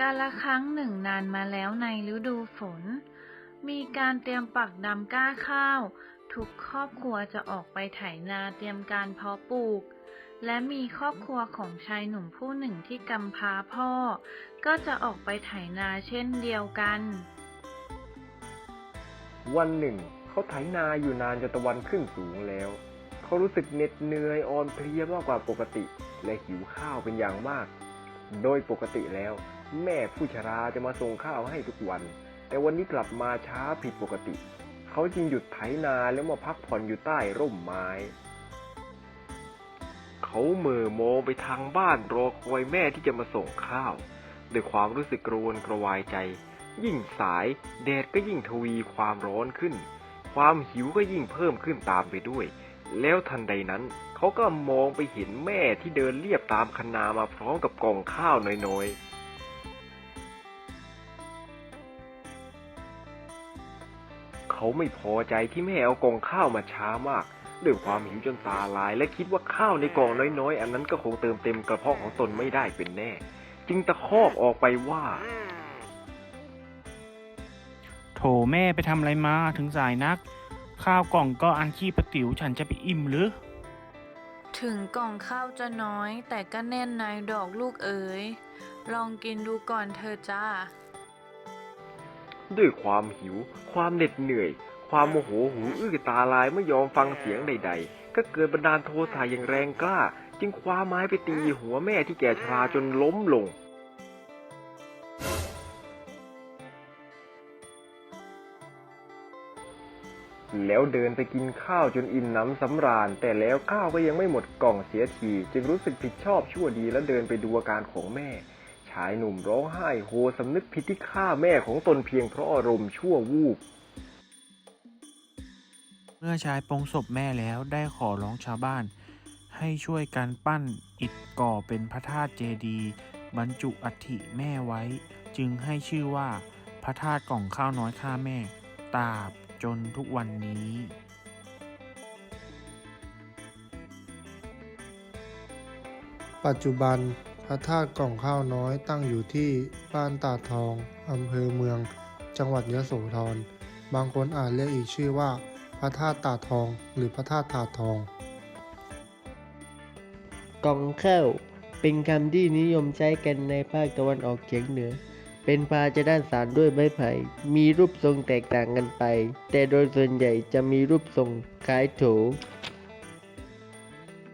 กาละครั้งหนึ่งนานมาแล้วในฤดูฝน มีการเตรียมปักดำก้าข้าว ทุกครอบครัวจะออกไปไถนาเตรียมการเพาะปลูก และมีครอบครัวของชายหนุ่มผู้หนึ่งที่กำพร้าพ่อ ก็จะออกไปไถนาเช่นเดียวกัน วันหนึ่ง เขาไถนาอยู่นานจนตะวันขึ้นสูงแล้ว เขารู้สึกเหน็ดเหนื่อยอ่อนเพลียมากกว่าปกติ และหิวข้าวเป็นอย่างมาก โดยปกติแล้ว แม่ผู้ชราจะมาส่งข้าวให้ทุกวัน แต่วันนี้กลับมาช้าผิดปกติ เขาจึงหยุดไถนาแล้วมาพักผ่อนอยู่ใต้ร่มไม้ เขาเหม่อมองไปทางบ้านรอคอยแม่ที่จะมาส่งข้าว ด้วยความรู้สึกกรวนกระวายใจ ยิ่งสายแดดก็ยิ่งทวีความร้อนขึ้น ความหิวก็ยิ่งเพิ่มขึ้นตามไปด้วย แล้วทันใดนั้นเขาก็มองไปเห็นแม่ที่เดินเลียบตามคันนามาพร้อมกับกล่องข้าวน้อยๆ เขาไม่พอใจที่แม่เอากล่องข้าวมาช้ามากด้วยความหิวจนตาลาย และคิดว่าข้าวในกล่องน้อยๆ อันนั้นก็คงเติมเต็มกระเพาะของตนไม่ได้เป็นแน่ จึงตะคอกออกไปว่า โถแม่ไปทำอะไรมาถึงสายนัก ข้าวกล่องก็อันขี้ประติ๋วฉันจะไปอิ่มหรือ ถึงกล่องข้าวจะน้อย แต่ก็แน่นในดอกลูกเอ๋ยลองกินดูก่อนเธอะจ้า ด้วยความหิว ความเหน็ดเหนื่อย ความโมโหหูอื้อตาลายไม่ยอมฟังเสียงใด ๆ ก็เกิดบันดาลโทสะอย่างแรงกล้า จึงคว้าไม้ไปตีหัวแม่ที่แก่ชราจนล้มลงแล้วเดินไปกินข้าวจนอิ่มน้ำสำราญ แต่แล้วข้าวก็ยังไม่หมดกล่องเสียที จึงรู้สึกผิดชอบชั่วดีแล้วเดินไปดูอาการของแม่ ชายหนุ่มร้องไห้โฮสำนึกผิดที่ฆ่าแม่ของตนเพียงเพราะอารมณ์ชั่ววูบ เมื่อชายปรงศพแม่แล้วได้ขอร้องชาวบ้าน ให้ช่วยกันปั้นอิฐก่อเป็นพระธาตุเจดีย์บรรจุอัฐิแม่ไว้ จึงให้ชื่อว่าพระธาตุกล่องข้าวน้อยข้าแม่ตราบจนทุกวันนี้ปัจจุบันพ ระธาตุกล่องข้าวน้อยตั้งอยู่ที่บ้านตาทองอำเภอเมือง จังหวัดยโสธร บางคนอาจเรียกอีกชื่อว่า พระธาตุตาทอง หรือพระธาตุถาทอง กล่องข้าวเป็นคำที่นิยมใช้กันในภาคตะวันออกเฉียงเหนือ เป็นภาชนะสารด้วยไม้ไผ่ มีรูปทรงแตกต่างกันไป แต่โดยส่วนใหญ่จะมีรูปทรงคล้ายโถ